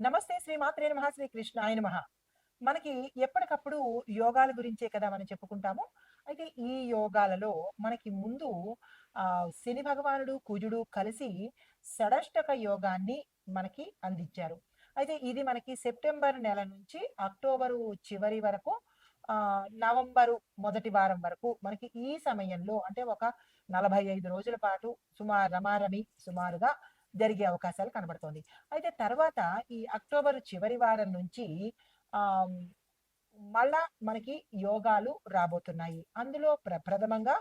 నమస్తే శ్రీ మాత్రే నమః శ్రీ కృష్ణ ఆయన మహా మనకి ఎప్పటికప్పుడు యోగాల గురించే కదా మనం చెప్పుకుంటాము. అయితే ఈ యోగాలలో మనకి ముందు ఆ శని భగవానుడు కుజుడు కలిసి షడష్టక యోగాన్ని మనకి అందించారు. అయితే ఇది మనకి సెప్టెంబర్ నెల నుంచి అక్టోబరు చివరి వరకు ఆ నవంబరు మొదటి వారం వరకు మనకి ఈ సమయంలో అంటే ఒక నలభై ఐదు రోజుల పాటు సుమారు రమారమి సుమారుగా జరిగే అవకాశాలు కనబడుతోంది. అయితే తర్వాత ఈ అక్టోబర్ చివరి వారం నుంచి ఆ మళ్ళా మనకి యోగాలు రాబోతున్నాయి. అందులో ప్ర ప్రథమంగా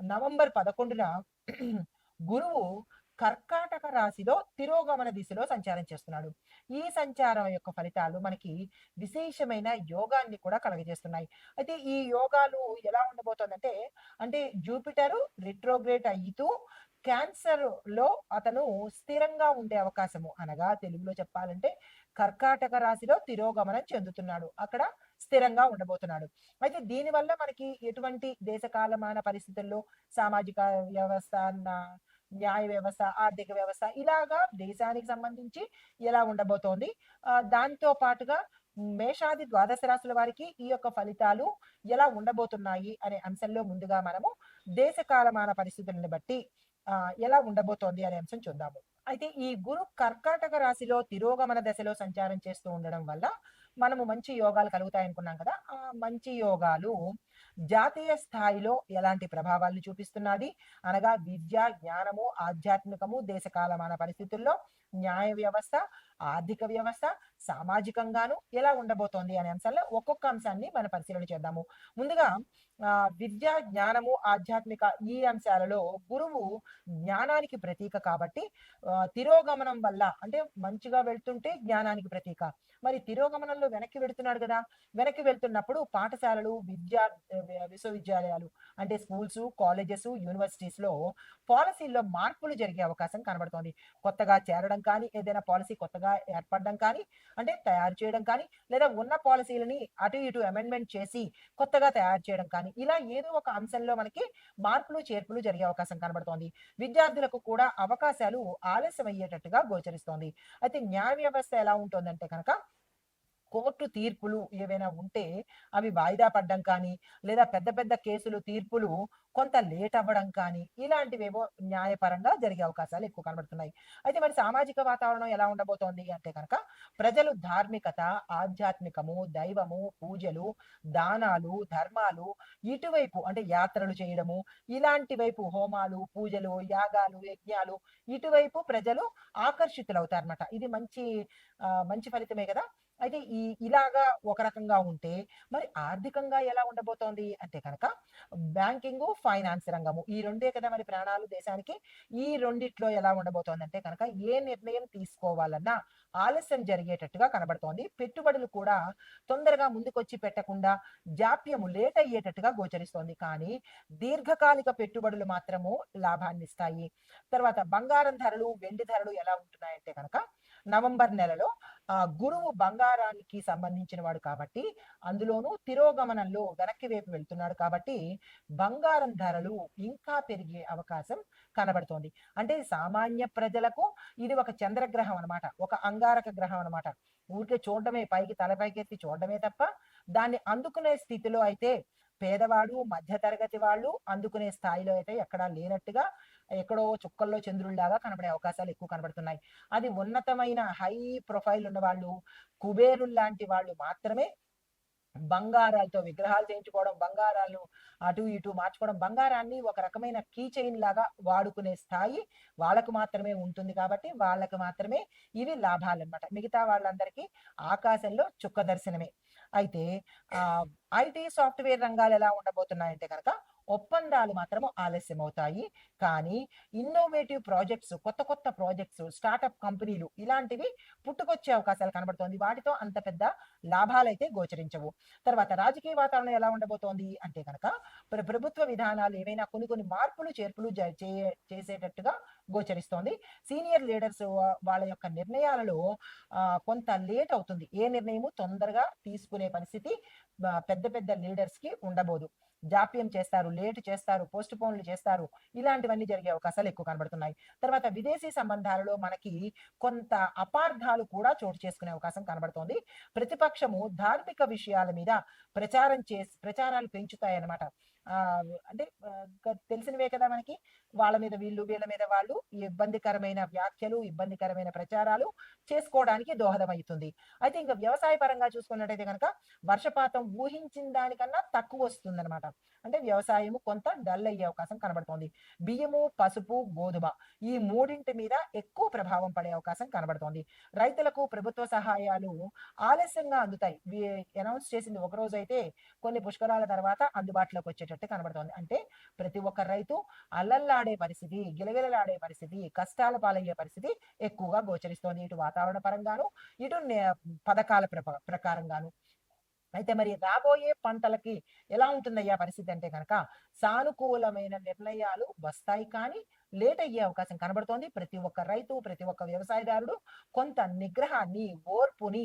నవంబర్ పదకొండున గురువు కర్కాటక రాశిలో తిరోగమన దిశలో సంచారం చేస్తున్నాడు. ఈ సంచారం యొక్క ఫలితాలు మనకి విశేషమైన యోగాన్ని కూడా కలగజేస్తున్నాయి. అయితే ఈ యోగాలు ఎలా ఉండబోతోందంటే అంటే జూపిటరు రిట్రోగ్రేట్ అయితూ క్యాన్సర్లో అతను స్థిరంగా ఉండే అవకాశము. అనగా తెలుగులో చెప్పాలంటే కర్కాటక రాశిలో తిరోగమనం చెందుతున్నాడు. అక్కడ స్థిరంగా ఉండబోతున్నాడు. అయితే దీనివల్ల మనకి ఎటువంటి దేశకాలమాన పరిస్థితుల్లో సామాజిక వ్యవస్థ న్యాయ వ్యవస్థ ఆర్థిక వ్యవస్థ ఇలాగా దేశానికి సంబంధించి ఎలా ఉండబోతోంది? దాంతో పాటుగా మేషాది ద్వాదశ రాశుల వారికి ఈ యొక్క ఫలితాలు ఎలా ఉండబోతున్నాయి అనే అంశంలో ముందుగా మనము దేశ కాలమాన పరిస్థితులను బట్టి ఎలా ఉండబోతోంది అనే అంశం చూద్దాము. అయితే ఈ గురు కర్కాటక రాశిలో తిరోగమన దశలో సంచారం చేస్తూ ఉండడం వల్ల మనము మంచి యోగాలు కలుగుతాయి అనుకున్నాం కదా ఆ మంచి యోగాలు జాతీయ స్థాయిలో ఎలాంటి ప్రభావాలను చూపిస్తున్నది అనగా విద్య జ్ఞానము ఆధ్యాత్మికము దేశకాలమాన పరిస్థితుల్లో న్యాయ వ్యవస్థ ఆర్థిక వ్యవస్థ సామాజికంగాను ఎలా ఉండబోతోంది అనే అంశాల్లో ఒక్కొక్క అంశాన్ని మనం పరిశీలన చేద్దాము. ముందుగా ఆ, విద్య జ్ఞానము ఆధ్యాత్మిక ఈ అంశాలలో గురువు జ్ఞానానికి ప్రతీక కాబట్టి తిరోగమనం వల్ల అంటే మంచిగా వెళ్తుంటే జ్ఞానానికి ప్రతీక. మరి తిరోగమనంలో వెనక్కి వెళుతున్నాడు కదా? వెనక్కి వెళ్తున్నప్పుడు పాఠశాలలు విద్యా విశ్వవిద్యాలయాలు అంటే స్కూల్స్ కాలేజెస్ యూనివర్సిటీస్లో పాలసీల్లో మార్పులు జరిగే అవకాశం కనబడుతోంది. కొత్తగా చేరడం కానీ ఏదైనా పాలసీ కొత్తగా ఏర్పడడం కానీ అంటే తయారు చేయడం కానీ లేదా ఉన్న పాలసీలని అటు ఇటు అమెండ్మెంట్ చేసి కొత్తగా తయారు చేయడం కానీ ఇలా ఏదో ఒక అంశంలో మనకి మార్పులు చేర్పులు జరిగే అవకాశం కనబడుతోంది. విద్యార్థులకు కూడా అవకాశాలు ఆలస్యం అయ్యేటట్టుగా గోచరిస్తోంది. అయితే న్యాయ వ్యవస్థ ఎలా ఉంటుందంటే కనుక కోర్టు తీర్పులు ఏవైనా ఉంటే అవి వాయిదా పడ్డం కానీ లేదా పెద్ద పెద్ద కేసులు తీర్పులు కొంత లేట్ అవ్వడం కానీ ఇలాంటివేవో న్యాయపరంగా జరిగే అవకాశాలు ఎక్కువ కనబడుతున్నాయి. అయితే మరి సామాజిక వాతావరణం ఎలా ఉండబోతోంది అంటే కనుక ప్రజలు ధార్మికత ఆధ్యాత్మికము దైవము పూజలు దానాలు ధర్మాలు ఇటువైపు అంటే యాత్రలు చేయడము ఇలాంటి వైపు హోమాలు పూజలు యాగాలు యజ్ఞాలు ఇటువైపు ప్రజలు ఆకర్షితులవుతారన్నమాట. ఇది మంచి మంచి ఫలితమే కదా? అయితే ఈ ఇలాగా ఒక రకంగా ఉంటే మరి ఆర్థికంగా ఎలా ఉండబోతోంది? అంటే కనుక బ్యాంకింగ్ ఫైనాన్స్ రంగము ఈ రెండే కదా మరి ప్రాణాలు దేశానికి. ఈ రెండిట్లో ఎలా ఉండబోతోంది అంటే కనుక ఏ నిర్ణయం తీసుకోవాలన్నా ఆలస్యం జరిగేటట్టుగా కనబడుతోంది. పెట్టుబడులు కూడా తొందరగా ముందుకొచ్చి పెట్టకుండా జాప్యము లేట్ అయ్యేటట్టుగా గోచరిస్తోంది. కానీ దీర్ఘకాలిక పెట్టుబడులు మాత్రము లాభాన్నిస్తాయి. తర్వాత బంగారం ధరలు వెండి ధరలు ఎలా ఉంటున్నాయంటే కనుక నవంబర్ నెలలో ఆ గురువు బంగారానికి సంబంధించిన వాడు కాబట్టి అందులోనూ తిరోగమనంలో వెనక్కి వైపు వెళ్తున్నాడు కాబట్టి బంగారం ధరలు ఇంకా పెరిగే అవకాశం కనబడుతోంది. అంటే సామాన్య ప్రజలకు ఇది ఒక చంద్రగ్రహం అన్నమాట ఒక అంగారక గ్రహం అన్నమాట. ఊరికే చూడడమే పైకి తలపైకెత్తి చూడడమే తప్ప దాన్ని అందుకునే స్థితిలో అయితే పేదవాడు మధ్యతరగతి వాళ్ళు అందుకునే స్థాయిలో అయితే ఎక్కడా లేనట్టుగా ఎక్కడో చుక్కల్లో చంద్రుల్లాగా కనబడే అవకాశాలు ఎక్కువ కనబడుతున్నాయి. అది ఉన్నతమైన హై ప్రొఫైల్ ఉన్న వాళ్ళు కుబేరులు లాంటి వాళ్ళు మాత్రమే బంగారాలతో విగ్రహాలు చేయించుకోవడం బంగారాలను అటు ఇటు మార్చుకోవడం బంగారాన్ని ఒక రకమైన కీ చైన్ లాగా వాడుకునే స్థాయి వాళ్ళకు మాత్రమే ఉంటుంది కాబట్టి వాళ్ళకు మాత్రమే ఇవి లాభాలు అన్నమాట మిగతా వాళ్ళందరికీ ఆకాశంలో చుక్క దర్శనమే. అయితే ఆ ఐటీ సాఫ్ట్వేర్ రంగాలు ఎలా ఉండబోతున్నాయంటే కనుక ఒప్పందాలు మాత్రం ఆలస్యం అవుతాయి కానీ ఇన్నోవేటివ్ ప్రాజెక్ట్స్ కొత్త కొత్త ప్రాజెక్ట్స్ స్టార్టప్ కంపెనీలు ఇలాంటివి పుట్టుకొచ్చే అవకాశాలు కనబడుతోంది. వాటితో అంత పెద్ద లాభాలైతే గోచరించవు. తర్వాత రాజకీయ వాతావరణం ఎలా ఉండబోతోంది అంటే కనుక ప్రభుత్వ విధానాలు ఏవైనా కొన్ని కొన్ని మార్పులు చేర్పులు జ- చే- చేసేటట్టుగా గోచరిస్తోంది. సీనియర్ లీడర్స్ వాళ్ళ యొక్క నిర్ణయాలలో కొంత లేట్ అవుతుంది. ఏ నిర్ణయము తొందరగా తీసుకునే పరిస్థితి పెద్ద పెద్ద లీడర్స్కి ఉండబోదు. జాప్యం చేస్తారు లేట్ చేస్తారు పోస్ట్ పోన్లు చేస్తారు ఇలాంటివన్నీ జరిగే అవకాశాలు ఎక్కువ కనబడుతున్నాయి. తర్వాత విదేశీ సంబంధాలలో మనకి కొంత అపార్థాలు కూడా చోటు చేసుకునే అవకాశం కనబడుతోంది. ప్రతిపక్షము ధార్మిక విషయాల మీద ప్రచారం చేసి ప్రచారాలు పెంచుతాయన్నమాట. అంటే తెలిసినవే కదా మనకి. వాళ్ళ మీద వీళ్ళు వీళ్ళ మీద వాళ్ళు ఇబ్బందికరమైన వ్యాఖ్యలు ఇబ్బందికరమైన ప్రచారాలు చేసుకోవడానికి దోహదమవుతుంది. అయితే ఇంకా వ్యవసాయ పరంగా చూసుకున్నట్టయితే కనుక వర్షపాతం ఊహించిన దానికన్నా తక్కువ వస్తుంది అనమాట అంటే వ్యవసాయము కొంత డల్ అయ్యే అవకాశం కనబడుతోంది. బియ్యము పసుపు గోధుమ ఈ మూడింటి మీద ఎక్కువ ప్రభావం పడే అవకాశం కనబడుతోంది. రైతులకు ప్రభుత్వ సహాయాలు ఆలస్యంగా అందుతాయి. అనౌన్స్ చేసింది ఒక రోజు అయితే కొన్ని పుష్కరాల తర్వాత అందుబాటులోకి వచ్చేటట్టు కనబడుతోంది. అంటే ప్రతి ఒక్క రైతు అల్లల్లాడే పరిస్థితి గిలగిలలాడే పరిస్థితి కష్టాల పాలయ్యే పరిస్థితి ఎక్కువగా గోచరిస్తోంది. ఇటు వాతావరణ పరంగాను ఇటు నే- పథకాల ప్రప- ప్రకారంగాను. అయితే మరి రాబోయే పంటలకి ఎలా ఉంటుందయ్యా పరిస్థితి అంటే కనుక సానుకూలమైన నిర్ణయాలు వస్తాయి కానీ లేట్ అయ్యే అవకాశం కనబడుతోంది. ప్రతి ఒక్క రైతు ప్రతి ఒక్క వ్యవసాయదారుడు కొంత నిగ్రహాన్ని ఓర్పుని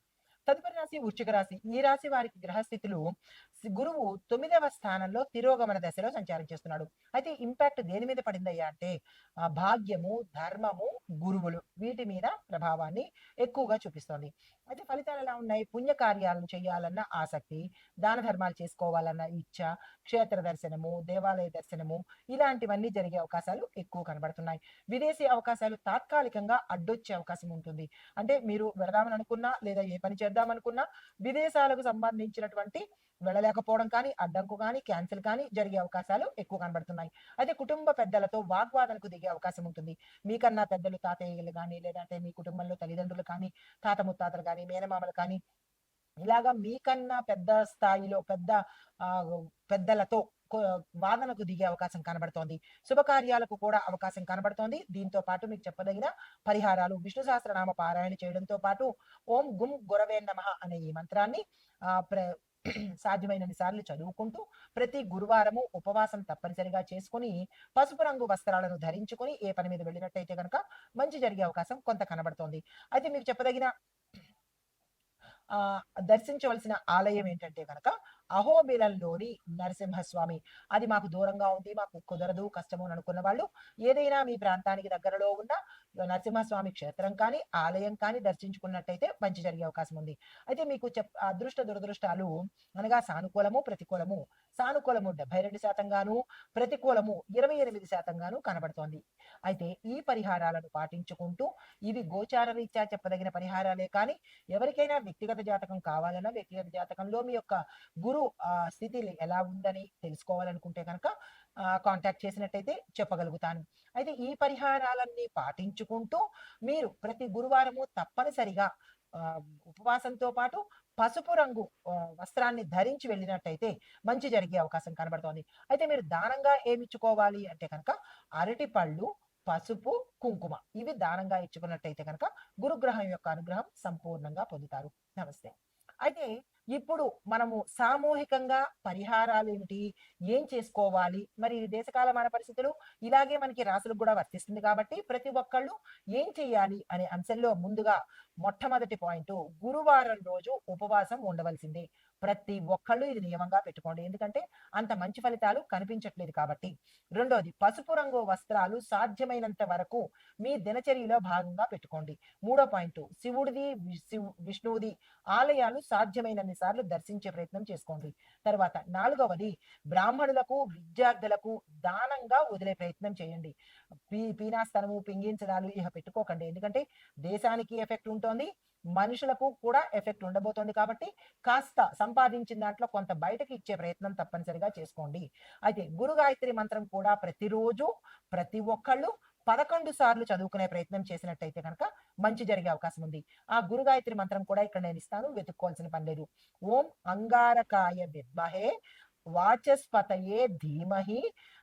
తదుపరి రాశి వృశ్చిక రాశి. ఈ రాశి వారికి గ్రహస్థితులు గురువు తొమ్మిదవ స్థానంలో తిరోగమన దశలో సంచారం చేస్తున్నాడు. అయితే ఇంపాక్ట్ దేని మీద పడిందయ్యా అంటే ఆ, భాగ్యము ధర్మము గురువులు వీటి మీద ప్రభావాన్ని ఎక్కువగా చూపిస్తోంది. అయితే ఫలితాలు ఎలా ఉన్నాయి? పుణ్య కార్యాలను చేయాలన్న ఆసక్తి దాన ధర్మాలు చేసుకోవాలన్న ఇచ్చ క్షేత్ర దర్శనము దేవాలయ దర్శనము ఇలాంటివన్నీ జరిగే అవకాశాలు ఎక్కువ కనబడుతున్నాయి. విదేశీ అవకాశాలు తాత్కాలికంగా అడ్డొచ్చే అవకాశం ఉంటుంది. అంటే మీరు వెళదామని అనుకున్నా లేదా ఏ పని చేద్దామనుకున్నా విదేశాలకు సంబంధించినటువంటి వెళ్ళలేకపోవడం కానీ అడ్డంకు కానీ క్యాన్సిల్ కానీ జరిగే అవకాశాలు ఎక్కువ కనబడుతున్నాయి. అయితే కుటుంబ పెద్దలతో వాగ్వాదనకు దిగే అవకాశం ఉంటుంది. మీకన్నా పెద్దలు తాతయ్యలు కానీ లేదంటే మీ కుటుంబంలో తల్లిదండ్రులు కానీ తాత ముత్తాతలు కానీ మేనమామలు కానీ ఇలాగా మీకన్నా పెద్ద స్థాయిలో పెద్ద ఆ, పెద్దలతో వాదనకు దిగే అవకాశం కనబడుతోంది. శుభకార్యాలకు కూడా అవకాశం కనబడుతోంది. దీంతో పాటు మీకు చెప్పదగిన పరిహారాలు విష్ణు సహస్రనామ పారాయణ చేయడంతో పాటు ఓం గుం గురవే నమః అనే ఈ మంత్రాన్ని ఆ ప్ర సాధ్యమైనన్ని సార్లు చదువుకుంటూ ప్రతి గురువారము ఉపవాసం తప్పనిసరిగా చేసుకుని పసుపు రంగు వస్త్రాలను ధరించుకొని ఏ పని మీద వెళ్ళినట్టయితే కనుక మంచి జరిగే అవకాశం కొంత కనబడుతోంది. అయితే మీకు చెప్పదగిన ఆ దర్శించవలసిన ఆలయం ఏంటంటే కనుక అహోబిలంలోని నరసింహస్వామి. అది మాకు దూరంగా ఉంది మాకు కుదరదు కష్టము అని అనుకున్న వాళ్ళు ఏదైనా మీ ప్రాంతానికి దగ్గరలో ఉన్న నరసింహస్వామి క్షేత్రం కానీ ఆలయం కానీ దర్శించుకున్నట్టయితే మంచి జరిగే అవకాశం ఉంది. అయితే మీకు చెప్ అదృష్ట దురదృష్టాలు అనగా సానుకూలము ప్రతికూలము సానుకూలము డెబ్బై రెండు శాతంగాను ప్రతికూలము ఇరవై ఎనిమిది శాతంగాను కనబడుతోంది. అయితే ఈ పరిహారాలను పాటించుకుంటూ ఇవి గోచార రీత్యా చెప్పదగిన పరిహారాలే కానీ ఎవరికైనా వ్యక్తిగత జాతకం కావాలన్నా వ్యక్తిగత జాతకంలో మీ యొక్క గురు ఆ, స్థితి ఎలా ఉందని తెలుసుకోవాలనుకుంటే కనుక కాంటాక్ట్ చేసినట్టయితే చెప్పగలుగుతాను. అయితే ఈ పరిహారాలన్నీ పాటించుకుంటూ మీరు ప్రతి గురువారము తప్పనిసరిగా ఉపవాసంతో పాటు పసుపు రంగు వస్త్రాన్ని ధరించి వెళ్ళినట్టయితే మంచి జరిగే అవకాశం కనబడుతోంది. అయితే మీరు దానంగా ఏమిచ్చుకోవాలి అంటే కనుక అరటి పళ్ళు పసుపు కుంకుమ ఇవి దానంగా ఇచ్చుకున్నట్టయితే కనుక గురుగ్రహం యొక్క అనుగ్రహం సంపూర్ణంగా పొందుతారు. నమస్తే. అయితే ఇప్పుడు మనము సామూహికంగా పరిహారాలు ఏమిటి ఏం చేసుకోవాలి? మరి ఈ దేశకాలమైన పరిస్థితులు ఇలాగే మనకి రాసులకు కూడా వర్తిస్తుంది కాబట్టి ప్రతి ఒక్కళ్ళు ఏం చేయాలి అనే అంశంలో ముందుగా మొట్టమొదటి పాయింట్ గురువారం రోజు ఉపవాసం ఉండవలసిందే. ప్రతి ఒక్కళ్ళు ఇది నియమంగా పెట్టుకోండి. ఎందుకంటే అంత మంచి ఫలితాలు కనిపించట్లేదు కాబట్టి. రెండోది పసుపు రంగు వస్త్రాలు సాధ్యమైనంత వరకు మీ దినచర్యలో భాగంగా పెట్టుకోండి. మూడో పాయింట్ శివుడిది వి- విష్ణువుది ఆలయాలు సాధ్యమైనన్ని సార్లు దర్శించే ప్రయత్నం చేసుకోండి. తర్వాత నాలుగవది బ్రాహ్మణులకు విద్యార్థులకు దానంగా వదిలే ప్రయత్నం చేయండి. పీ పీనాస్తనము పింగించడాలు ఇహ పెట్టుకోకండి. ఎందుకంటే దేశానికి ఎఫెక్ట్ ఉంటుంది మనుషులకు కూడా ఎఫెక్ట్ ఉండబోతోంది కాబట్టి కాస్త సంపాదించిన దాంట్లో కొంత బయటకి ఇచ్చే ప్రయత్నం తప్పనిసరిగా చేసుకోండి. అయితే గురు గాయత్రి మంత్రం కూడా ప్రతిరోజు ప్రతి ఒక్కళ్ళు పదకొండు సార్లు చదువుకునే ప్రయత్నం చేసినట్టయితే కనుక మంచి జరిగే అవకాశం ఉంది. ఆ గురు గాయత్రి మంత్రం కూడా ఇక్కడ నేను ఇస్తాను వెతుక్కోవాల్సిన పని లేదు. ఓం అంగారకాయ విద్మహే వాచస్పతయే ధీమహి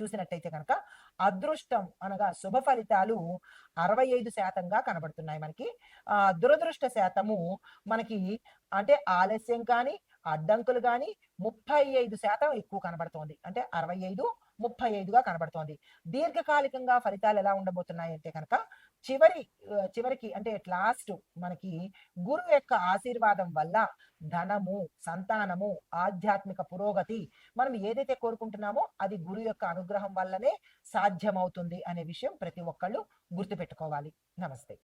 చూసినట్టయితే కనుక అదృష్టం అనగా శుభ ఫలితాలు అరవై ఐదు శాతంగా కనబడుతున్నాయి మనకి. ఆ దురదృష్ట శాతము మనకి అంటే ఆలస్యం కానీ అడ్డంకులు కానీ ముప్పై ఐదు శాతం ఎక్కువ కనబడుతోంది. అంటే అరవై ఐదు ముప్పై ఐదుగా కనబడుతోంది. దీర్ఘకాలికంగా ఫలితాలు ఎలా ఉండబోతున్నాయి అంటే కనుక చివరి చివరికి అంటే లాస్ట్ మనకి గురువు యొక్క ఆశీర్వాదం వల్ల ధనము సంతానము ఆధ్యాత్మిక పురోగతి మనం ఏదైతే కోరుకుంటున్నామో అది గురు యొక్క అనుగ్రహం వల్లనే సాధ్యమవుతుంది అనే విషయం ప్రతి ఒక్కళ్ళు గుర్తుపెట్టుకోవాలి. నమస్తే.